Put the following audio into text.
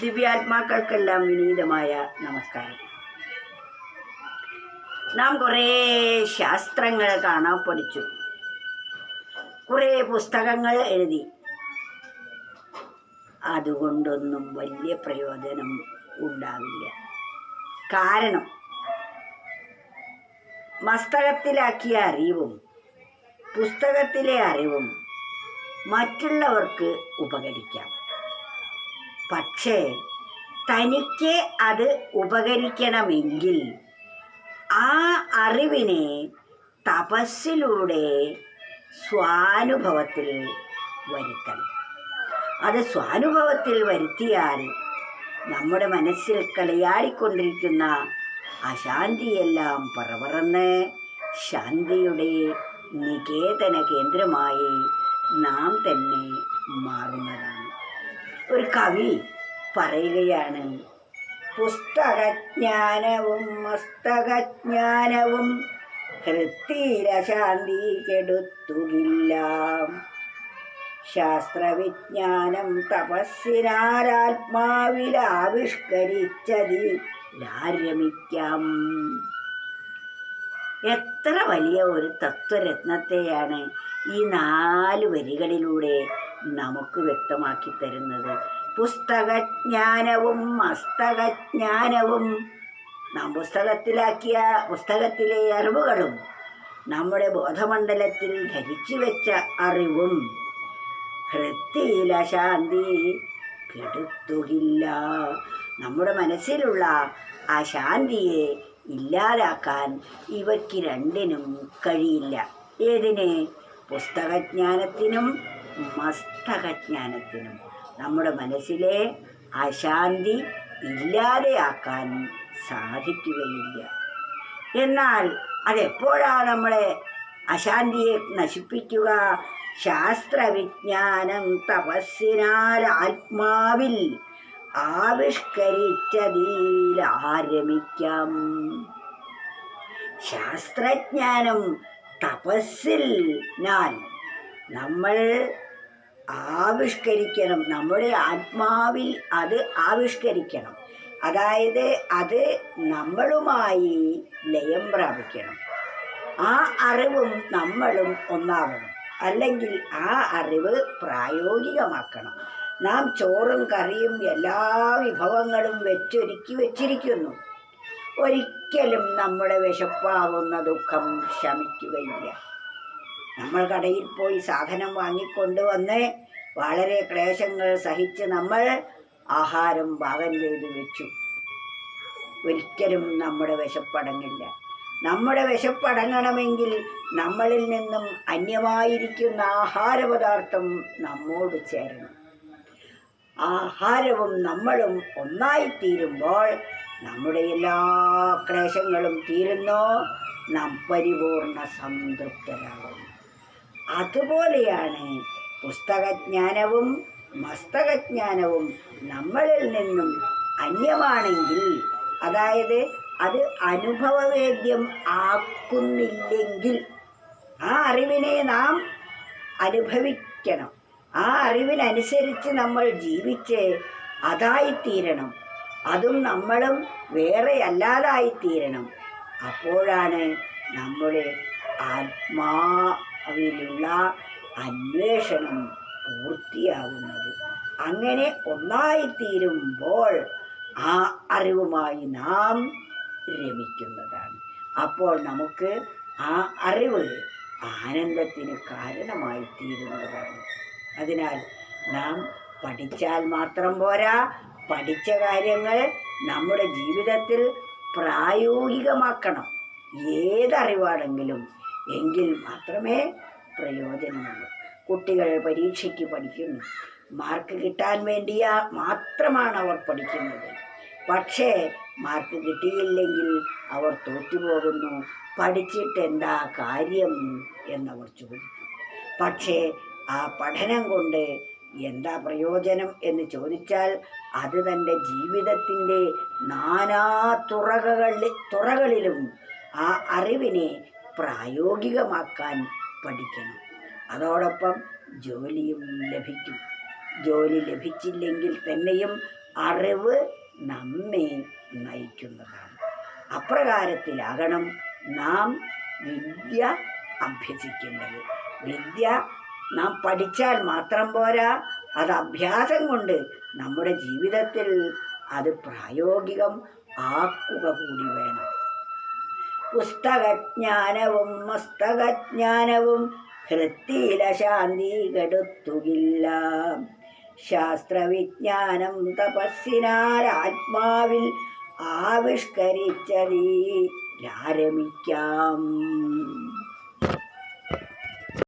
ദിവ്യാത്മാക്കൾക്കെല്ലാം വിനീതമായ നമസ്കാരം. നാം കുറേ ശാസ്ത്രങ്ങൾ കാണാൻ പഠിച്ചു. കുറേ പുസ്തകങ്ങൾ എഴുതി. അതുകൊണ്ടൊന്നും വലിയ പ്രയോജനം ഉണ്ടാവില്ല. കാരണം മസ്തകത്തിലാക്കിയ അറിവും പുസ്തകത്തിലെ അറിവും മറ്റുള്ളവർക്ക് ഉപകരിക്കാം. പക്ഷേ തനിക്ക് അത് ഉപകരിക്കണമെങ്കിൽ ആ അറിവിനെ തപസ്സിലൂടെ സ്വാനുഭവത്തിൽ വരുത്തണം. അത് സ്വാനുഭവത്തിൽ വരുത്തിയാൽ നമ്മുടെ മനസ്സിൽ കളിയാടിക്കൊണ്ടിരിക്കുന്ന അശാന്തിയെല്ലാം പറവറന്ന് ശാന്തിയുടെ നികേതന കേന്ദ്രമായി നാം തന്നെ മാറുന്നതാണ്. ഒരു കവി പറയുകയാണ്. പുസ്തകജ്ഞാനവും മസ്തകജ്ഞാനവും ഹൃത്തിരശാന്തി കെടുത്തുകില്ല ശാസ്ത്രവിജ്ഞാനം തപസ്സിനാരാത്മാവിൽ ആവിഷ്കരിച്ചതിൽ എത്ര വലിയ ഒരു തത്വരത്നത്തെയാണ് ഈ നാല് വരികളിലൂടെ നമുക്ക് വ്യക്തമാക്കി തരുന്നത്. പുസ്തകജ്ഞാനവും മസ്തകജ്ഞാനവും നാം പുസ്തകത്തിലാക്കിയ പുസ്തകത്തിലെ അറിവുകളും നമ്മുടെ ബോധമണ്ഡലത്തിൽ ധരിച്ചു വെച്ച അറിവും ഹൃത്തിയില ശാന്തി കെടുത്തുകില്ല. നമ്മുടെ മനസ്സിലുള്ള ആ ശാന്തിയെ ഇല്ലാതാക്കാൻ ഇവയ്ക്ക് രണ്ടിനും കഴിയില്ല. ഏതിന്? പുസ്തകജ്ഞാനത്തിനും മസ്തകജ്ഞാനത്തിനും നമ്മുടെ മനസ്സിലെ അശാന്തി ഇല്ലാതെയാക്കാൻ സാധിക്കുകയില്ല. എന്നാൽ അതെപ്പോഴാണ് നമ്മളെ അശാന്തിയെ നശിപ്പിക്കുക? ശാസ്ത്രവിജ്ഞാനം തപസ്സിനാൽ ആത്മാവിൽ ആവിഷ്കരിച്ചതിൽ ആരമിക്കാം? ശാസ്ത്രജ്ഞാനം തപസ്സിൽ ഞാൻ നമ്മൾ ആവിഷ്കരിക്കണം. നമ്മുടെ ആത്മാവിൽ അത് ആവിഷ്കരിക്കണം. അതായത് അത് നമ്മളുമായി ലയം പ്രാപിക്കണം. ആ അറിവും നമ്മളും ഒന്നാവണം. അല്ലെങ്കിൽ ആ അറിവ് പ്രായോഗികമാക്കണം. നാം ചോറും കറിയും എല്ലാ വിഭവങ്ങളും വെച്ചൊരുക്കി വെച്ചിരിക്കുന്നു. ഒരിക്കലും നമ്മുടെ വിശപ്പാവുന്ന ദുഃഖം ശമിക്കുകയില്ല. നമ്മൾ കടയിൽ പോയി സാധനം വാങ്ങിക്കൊണ്ടുവന്ന് വളരെ ക്ലേശങ്ങൾ സഹിച്ച് നമ്മൾ ആഹാരം പാകം ചെയ്ത് വെച്ചു. ഒരിക്കലും നമ്മുടെ വിശപ്പടങ്ങില്ല. നമ്മുടെ വിശപ്പടങ്ങണമെങ്കിൽ നമ്മളിൽ നിന്നും അന്യമായിരിക്കുന്ന ആഹാരപദാർത്ഥം നമ്മോട് ചേരണം. ആഹാരവും നമ്മളും ഒന്നായിത്തീരുമ്പോൾ നമ്മുടെ എല്ലാ ക്ലേശങ്ങളും തീരുന്നു. നാം പരിപൂർണ സംതൃപ്തരാകും അതുപോലെയാണ് പുസ്തകജ്ഞാനവും മസ്തകജ്ഞാനവും നമ്മളിൽ നിന്നും അന്യമാണെങ്കിൽ അതായത് അത് അനുഭവവേദ്യം ആക്കുന്നില്ലെങ്കിൽ ആ അറിവിനെ നാം അനുഭവിക്കണം. ആ അറിവിനനുസരിച്ച് നമ്മൾ ജീവിച്ച് അതായിത്തീരണം. അതും നമ്മളും വേറെ അല്ലാതായിത്തീരണം അപ്പോഴാണ് നമ്മുടെ ആത്മാവിലുള്ള അന്വേഷണം പൂർത്തിയാകുന്നത്. അങ്ങനെ ഒന്നായിത്തീരുമ്പോൾ ആ അറിവുമായി നാം രമിക്കുന്നതാണ്. അപ്പോൾ നമുക്ക് ആ അറിവ് ആനന്ദത്തിന് കാരണമായി തീരുന്നതാണ് അതിനാൽ നാം പഠിച്ചാൽ മാത്രം പോരാ പഠിച്ച കാര്യങ്ങൾ നമ്മുടെ ജീവിതത്തിൽ പ്രായോഗികമാക്കണം. ഏതറിവാണെങ്കിലും എങ്കിൽ മാത്രമേ പ്രയോജനമുള്ളൂ. കുട്ടികൾ പരീക്ഷയ്ക്ക് പഠിക്കുന്നു. മാർക്ക് കിട്ടാൻ വേണ്ടിയാ മാത്രമാണ് അവർ പഠിക്കുന്നത്. പക്ഷേ മാർക്ക് കിട്ടിയില്ലെങ്കിൽ അവർ തോറ്റുപോകുന്നു. പഠിച്ചിട്ട് എന്താ കാര്യം എന്നവർ ചോദിക്കും. പക്ഷേ ആ പഠനം കൊണ്ട് എന്താ പ്രയോജനം എന്ന് ചോദിച്ചാൽ അത് തന്റെ ജീവിതത്തിന്റെ നാനാ തുറകളിൽ തുറകളിലും ആ അറിവിനെ പ്രായോഗികമാക്കാൻ പഠിക്കണം. അതോടൊപ്പം ജോലിയും ലഭിക്കും. ജോലി ലഭിച്ചില്ലെങ്കിൽ തന്നെയും അറിവ് നമ്മെ നയിക്കുന്നതാണ്. അപ്രകാരത്തിലാകണം നാം വിദ്യ അഭ്യസിക്കേണ്ടത് വിദ്യ നാം പഠിച്ചാൽ മാത്രം പോരാ. അത് അഭ്യാസം കൊണ്ട് നമ്മുടെ ജീവിതത്തിൽ അത് പ്രായോഗികം ആക്കുക കൂടി വേണം. പുസ്തകജ്ഞാനവും മസ്തകജ്ഞാനവും ഹൃത്തിയില ശാന്തി കെടുത്തുകില്ല. ശാസ്ത്രവിജ്ഞാനം തപസ്സിനാൽ ആത്മാവിൽ ആവിഷ്കരിച്ചതീ ആരമിക്കാം